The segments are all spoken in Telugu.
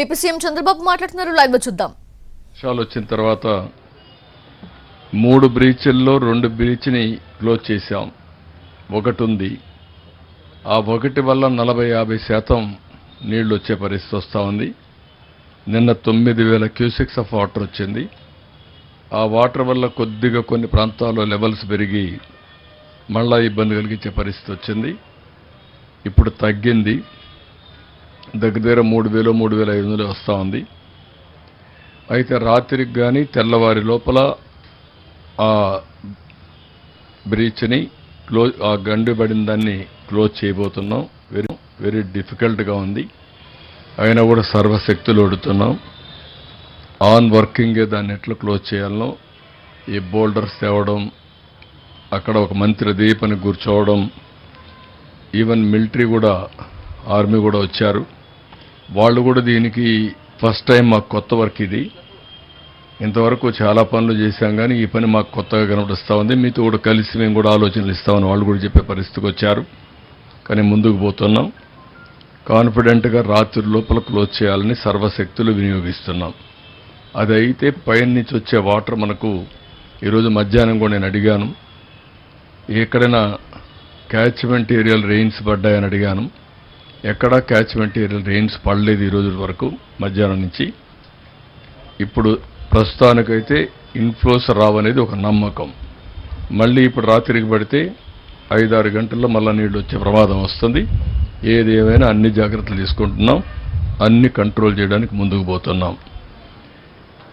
ఏపీ సీఎం చంద్రబాబు మాట్లాడుతున్నారు. లైవ్లో చూద్దాం. వర్షాలు వచ్చిన తర్వాత మూడు బ్రీచ్ల్లో రెండు బ్రీచ్ని క్లోజ్ చేశాం. ఒకటి ఉంది ఆ ఒకటి వల్ల నలభై యాభై శాతం నీళ్ళు వచ్చే పరిస్థితి వస్తూ ఉంది. నిన్న తొమ్మిది వేల క్యూసెక్స్ ఆఫ్ వాటర్ వచ్చింది. ఆ వాటర్ వల్ల కొద్దిగా కొన్ని ప్రాంతాల్లో లెవెల్స్ పెరిగి మళ్ళా ఇబ్బంది కలిగించే పరిస్థితి వచ్చింది. ఇప్పుడు తగ్గింది. దగ్గర దగ్గర మూడు వేలు మూడు వేల ఐదు వందలు వస్తూ ఉంది. అయితే రాత్రికి కానీ తెల్లవారి లోపల ఆ బ్రీచ్ని క్లోజ్ ఆ గండి పడిన దాన్ని క్లోజ్ చేయబోతున్నాం. వెరీ వెరీ డిఫికల్ట్గా ఉంది. అయినా కూడా సర్వశక్తులు ఒడుతున్నాం. ఆన్ వర్కింగే దాన్ని ఎట్లా క్లోజ్ చేయాలనో ఈ బోల్డర్స్ తేవడం అక్కడ ఒక మంత్రి దీపని కూర్చోవడం ఈవెన్ మిలిటరీ కూడా ఆర్మీ కూడా వచ్చారు. వాళ్ళు కూడా దీనికి ఫస్ట్ టైం మాకు కొత్త వర్క్ ఇది. ఇంతవరకు చాలా పనులు చేశాం కానీ ఈ పని మాకు కొత్తగా కనబడిస్తూ ఉంది. మీతో కూడా కలిసి మేము కూడా ఆలోచనలు ఇస్తామని వాళ్ళు కూడా చెప్పే పరిస్థితికి వచ్చారు. కానీ ముందుకు పోతున్నాం. కాన్ఫిడెంట్గా రాత్రి లోపల క్లోజ్ చేయాలని సర్వశక్తులు వినియోగిస్తున్నాం. అది అయితే పైన నుంచి వచ్చే వాటర్ మనకు ఈరోజు మధ్యాహ్నం కూడా నేను అడిగాను. ఎక్కడైనా క్యాచ్మెంట్ ఏరియాలు రెయిన్స్ పడ్డాయని అడిగాను. ఎక్కడా క్యాచ్మెంట్ ఏరియాలు రెయిన్స్ పడలేదు ఈ రోజు వరకు మధ్యాహ్నం నుంచి. ఇప్పుడు ప్రస్తుతానికైతే ఇన్ఫ్లోస్ రావనేది ఒక నమ్మకం. మళ్ళీ ఇప్పుడు రాత్రికి పడితే ఐదారు గంటల్లో మళ్ళీ నీళ్ళు వచ్చే ప్రమాదం వస్తుంది. ఏది ఏమైనా అన్ని జాగ్రత్తలు తీసుకుంటున్నాం. అన్ని కంట్రోల్ చేయడానికి ముందుకు పోతున్నాం.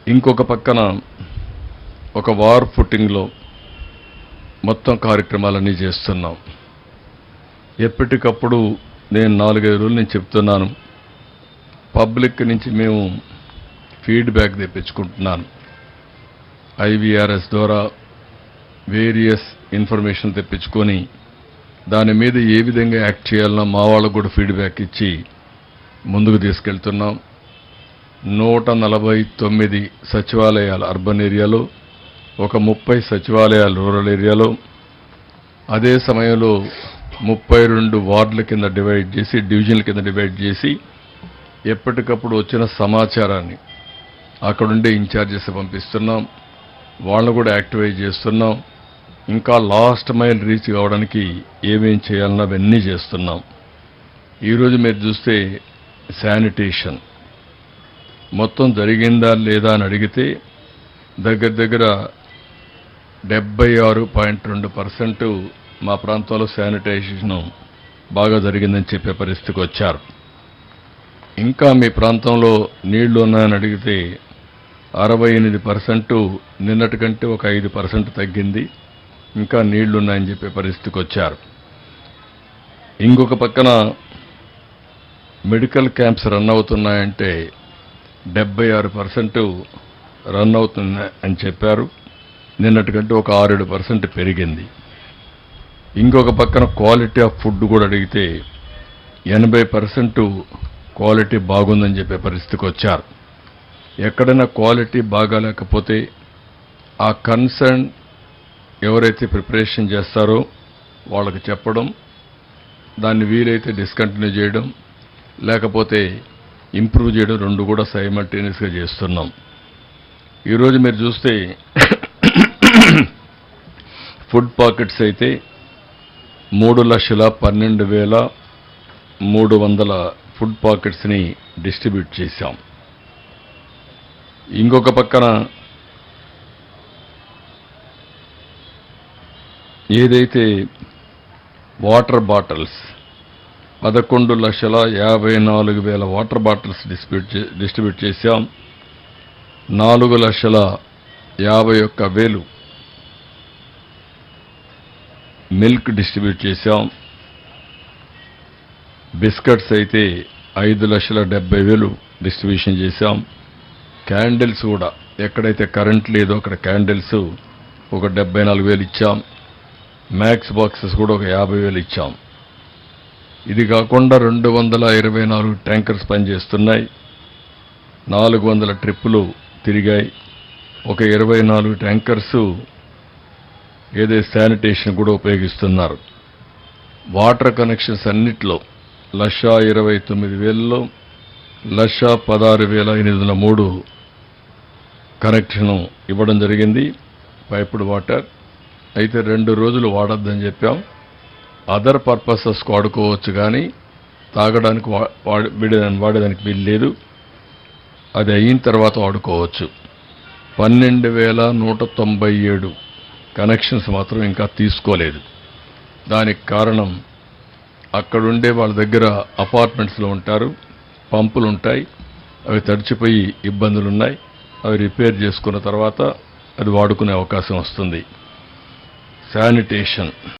ఇంకొక పక్కన ఒక వార్ ఫుట్టింగ్లో మొత్తం కార్యక్రమాలన్నీ చేస్తున్నాం. ఎప్పటికప్పుడు నేను నాలుగైదు రోజులు నేను చెప్తున్నాను. పబ్లిక్ నుంచి మేము ఫీడ్బ్యాక్ తెప్పించుకుంటున్నాను. ఐవీఆర్ఎస్ ద్వారా వేరియస్ ఇన్ఫర్మేషన్ తెప్పించుకొని దాని మీద ఏ విధంగా యాక్ట్ చేయాలన్నా మా వాళ్ళకు కూడా ఫీడ్బ్యాక్ ఇచ్చి ముందుకు తీసుకెళ్తున్నాం. నూట నలభై తొమ్మిది సచివాలయాలు అర్బన్ ఏరియాలో ఒక ముప్పై సచివాలయాలు రూరల్ ఏరియాలో. అదే సమయంలో ముప్పై రెండు వార్డుల కింద డివైడ్ చేసి డివిజన్ల కింద డివైడ్ చేసి ఎప్పటికప్పుడు వచ్చిన సమాచారాన్ని అక్కడుండే ఇన్ఛార్జెస్ పంపిస్తున్నాం. వాళ్ళని కూడా యాక్టివేట్ చేస్తున్నాం. ఇంకా లాస్ట్ మైల్ రీచ్ కావడానికి ఏమేం చేయాలన్నా అవన్నీ చేస్తున్నాం. ఈరోజు మీరు చూస్తే శానిటేషన్. మొత్తం జరిగిందా లేదా అని అడిగితే దగ్గర దగ్గర డెబ్బై ఆరు పాయింట్ రెండు పర్సెంటు మా ప్రాంతంలో శానిటైజేషన్ బాగా జరిగిందని చెప్పే పరిస్థితికి వచ్చారు. ఇంకా మీ ప్రాంతంలో నీళ్ళు ఉన్నాయని అడిగితే అరవై ఎనిమిది పర్సెంట్ నిన్నటి కంటే ఒక ఐదు పర్సెంట్ తగ్గింది. ఇంకా నీళ్ళున్నాయని చెప్పే పరిస్థితికి వచ్చారు. ఇంకొక పక్కన మెడికల్ క్యాంప్స్ రన్ అవుతున్నాయంటే డెబ్బై ఆరు పర్సెంట్ రన్ అవుతున్నాయి అని చెప్పారు నిన్నటికంటే ఒక ఆరేడు పర్సెంట్ పెరిగింది. ఇంకొక పక్కన క్వాలిటీ ఆఫ్ ఫుడ్ కూడా అడిగితే ఎనభై పర్సెంట్ క్వాలిటీ బాగుందని చెప్పే పరిస్థితికి వచ్చారు. ఎక్కడైనా క్వాలిటీ బాగాలేకపోతే ఆ కన్సర్న్ ఎవరైతే ప్రిపరేషన్ చేస్తారో వాళ్ళకి చెప్పడం దాన్ని వీలైతే డిస్కంటిన్యూ చేయడం లేకపోతే ఇంప్రూవ్ చేయడం రెండు కూడా సైమల్టేనియస్గా చేస్తున్నాం. ఈరోజు మీరు చూస్తే ఫుడ్ పాకెట్స్ అయితే మూడు లక్షల పన్నెండు వేల మూడు వందల ఫుడ్ పాకెట్స్ని డిస్ట్రిబ్యూట్ చేశాం. ఇంకొక పక్కన ఏదైతే వాటర్ బాటిల్స్ పదకొండు లక్షల యాభై నాలుగు వేల వాటర్ బాటిల్స్ డిస్ట్రిబ్యూట్ చే- డిస్ట్రిబ్యూట్ చేశాం. నాలుగు లక్షల యాభై ఒక్క వేలు మిల్క్ డిస్ట్రిబ్యూట్ చేశాం. బిస్కెట్స్ అయితే ఐదు లక్షల డెబ్బై వేలు డిస్ట్రిబ్యూషన్ చేశాం. క్యాండిల్స్ కూడా ఎక్కడైతే కరెంట్ లేదో అక్కడ క్యాండిల్స్ ఒక డెబ్బై నాలుగు వేలు ఇచ్చాం. మ్యాక్స్ బాక్సెస్ కూడా ఒక యాభై వేలు ఇచ్చాం. ఇది కాకుండా రెండు వందల ఇరవై నాలుగు ట్యాంకర్స్ పనిచేస్తున్నాయి. నాలుగు వందల ట్రిప్పులు తిరిగాయి. ఒక ఇరవై నాలుగు ట్యాంకర్స్ ఏదే శానిటేషన్ కూడా ఉపయోగిస్తున్నారు. వాటర్ కనెక్షన్స్ అన్నిట్లో లక్ష ఇరవై తొమ్మిది వేలలో లక్ష పదహారు వేల ఎనిమిది వందల మూడు కనెక్షన్ ఇవ్వడం జరిగింది. Piped water. అయితే రెండు రోజులు వాడొద్దని చెప్పాం. అదర్ పర్పసెస్కి వాడుకోవచ్చు కానీ తాగడానికి వా- వాడే వాడేదానికి వీలు లేదు. అది అయిన తర్వాత వాడుకోవచ్చు. పన్నెండు వేల నూట తొంభై ఏడు కనెక్షన్స్ మాత్రం ఇంకా తీసుకోలేదు. దానికి కారణం అక్కడుండే వాళ్ళ దగ్గర అపార్ట్మెంట్స్లో ఉంటారు పంపులు ఉంటాయి అవి తడిచిపోయి ఇబ్బందులు ఉన్నాయి అవి రిపేర్ చేసుకున్న తర్వాత అది వాడుకునే అవకాశం వస్తుంది. శానిటేషన్.